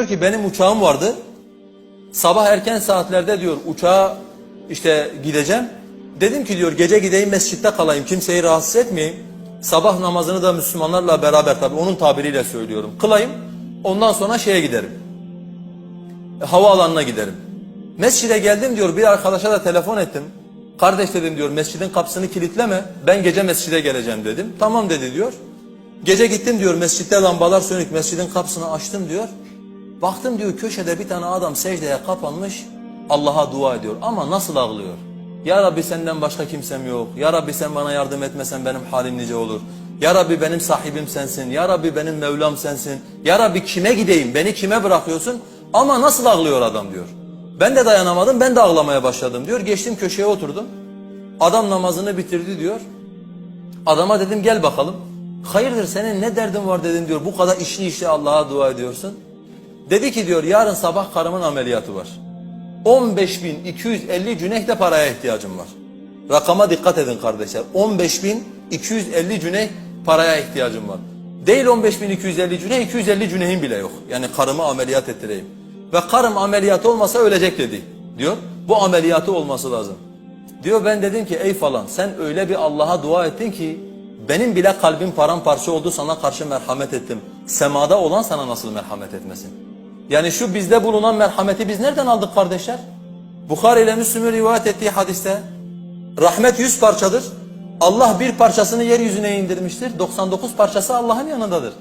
Diyor ki benim uçağım vardı. Sabah erken saatlerde diyor uçağa işte gideceğim. Dedim ki diyor gece gideyim mescitte kalayım kimseyi rahatsız etmeyeyim. Sabah namazını da Müslümanlarla beraber tabi onun tabiriyle söylüyorum. Kılayım ondan sonra şeye giderim. E, havaalanına giderim. Mescide geldim diyor bir arkadaşa da telefon ettim. Kardeş dedim diyor mescidin kapısını kilitleme ben gece mescide geleceğim dedim. Tamam dedi diyor. Gece gittim diyor mescitte lambalar sönük mescidin kapısını açtım diyor. Baktım diyor köşede bir tane adam secdeye kapanmış Allah'a dua ediyor ama nasıl ağlıyor? Ya Rabbi senden başka kimsem yok. Ya Rabbi sen bana yardım etmesen benim halim nice olur. Ya Rabbi benim sahibim sensin. Ya Rabbi benim Mevlam sensin. Ya Rabbi kime gideyim? Beni kime bırakıyorsun? Ama nasıl ağlıyor adam diyor. Ben de dayanamadım ben de ağlamaya başladım diyor. Geçtim köşeye oturdum. Adam namazını bitirdi diyor. Adama dedim gel bakalım. Hayırdır senin ne derdin var dedim diyor. Bu kadar işli işli Allah'a dua ediyorsun. Dedi ki diyor yarın sabah karımın ameliyatı var. 15.250 cüneh de paraya ihtiyacım var. Rakama dikkat edin kardeşler. 15.250 cüneh paraya ihtiyacım var. Değil 15.250 cüneh, 250 cünehim bile yok. Yani karımı ameliyat ettireyim. Ve karım ameliyat olmasa ölecek dedi. Diyor. Bu ameliyatı olması lazım. Diyor ben dedim ki ey falan sen öyle bir Allah'a dua ettin ki benim bile kalbim paramparça oldu sana karşı merhamet ettim. Semada olan sana nasıl merhamet etmesin? Yani şu bizde bulunan merhameti biz nereden aldık kardeşler? Bukhari ile Müslüm'ün rivayet ettiği hadiste rahmet yüz parçadır. Allah bir parçasını yeryüzüne indirmiştir. 99 parçası Allah'ın yanındadır.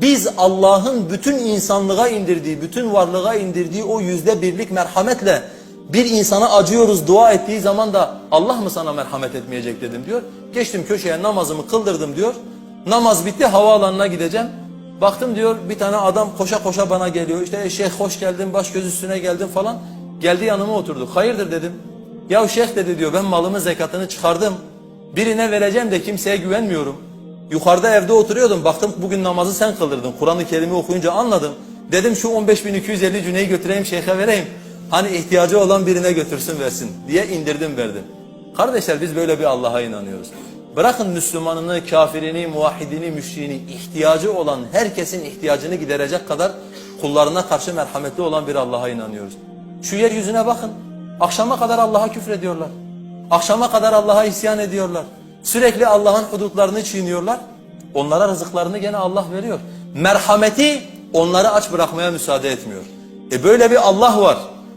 Biz Allah'ın bütün insanlığa indirdiği, bütün varlığa indirdiği o yüzde birlik merhametle bir insana acıyoruz dua ettiği zaman da Allah mı sana merhamet etmeyecek dedim diyor. Geçtim köşeye namazımı kıldırdım diyor. Namaz bitti havaalanına gideceğim. Baktım diyor bir tane adam koşa koşa bana geliyor. İşte şeyh hoş geldin baş göz üstüne geldin falan. Geldi yanıma oturdu. Hayırdır dedim. Ya şeyh dedi diyor ben malımın zekatını çıkardım. Birine vereceğim de kimseye güvenmiyorum. Yukarıda evde oturuyordum. Baktım bugün namazı sen kıldırdın. Kur'an-ı Kerim'i okuyunca anladım. Dedim şu 15.250 cüneyi götüreyim şeyhe vereyim. Hani ihtiyacı olan birine götürsün versin diye indirdim verdim. Kardeşler biz böyle bir Allah'a inanıyoruz. Bırakın Müslümanını, kafirini, muvahhidini, müşriğini ihtiyacı olan herkesin ihtiyacını giderecek kadar kullarına karşı merhametli olan bir Allah'a inanıyoruz. Şu yeryüzüne bakın. Akşama kadar Allah'a küfrediyorlar. Akşama kadar Allah'a isyan ediyorlar. Sürekli Allah'ın hudutlarını çiğniyorlar. Onlara rızıklarını gene Allah veriyor. Merhameti onları aç bırakmaya müsaade etmiyor. E böyle bir Allah var.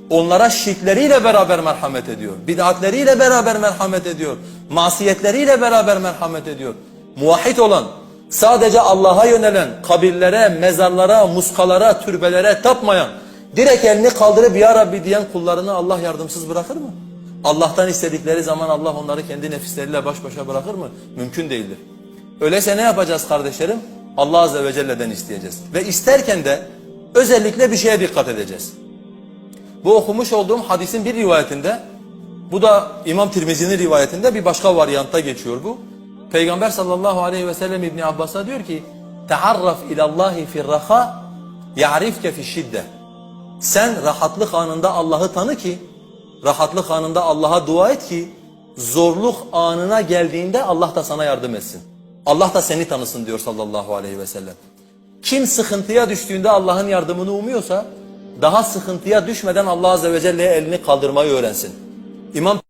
Onlara şirkleriyle beraber merhamet ediyor. Bid'atleriyle beraber merhamet ediyor. Masiyetleriyle beraber merhamet ediyor. Muvahhid olan, sadece Allah'a yönelen, kabirlere, mezarlara, muskalara, türbelere tapmayan, direkt elini kaldırıp ya Rabbi diyen kullarını Allah yardımsız bırakır mı? Allah'tan istedikleri zaman Allah onları kendi nefisleriyle baş başa bırakır mı? Mümkün değildir. Öyleyse ne yapacağız kardeşlerim? Allah Azze ve Celle'den isteyeceğiz. Ve isterken de özellikle bir şeye dikkat edeceğiz. Bu okumuş olduğum hadisin bir rivayetinde, bu da İmam Tirmizi'nin rivayetinde bir başka varyantta geçiyor bu. Peygamber sallallahu aleyhi ve sellem İbni Abbas'a diyor ki, Tearraf ilallahi firraha, ya'rifke fi şidde. Sen rahatlık anında Allah'ı tanı ki, rahatlık anında Allah'a dua et ki, zorluk anına geldiğinde Allah da sana yardım etsin. Allah da seni tanısın diyor sallallahu aleyhi ve sellem. Kim sıkıntıya düştüğünde Allah'ın yardımını umuyorsa, daha sıkıntıya düşmeden Allah Azze ve Celle'ye elini kaldırmayı öğrensin. İmam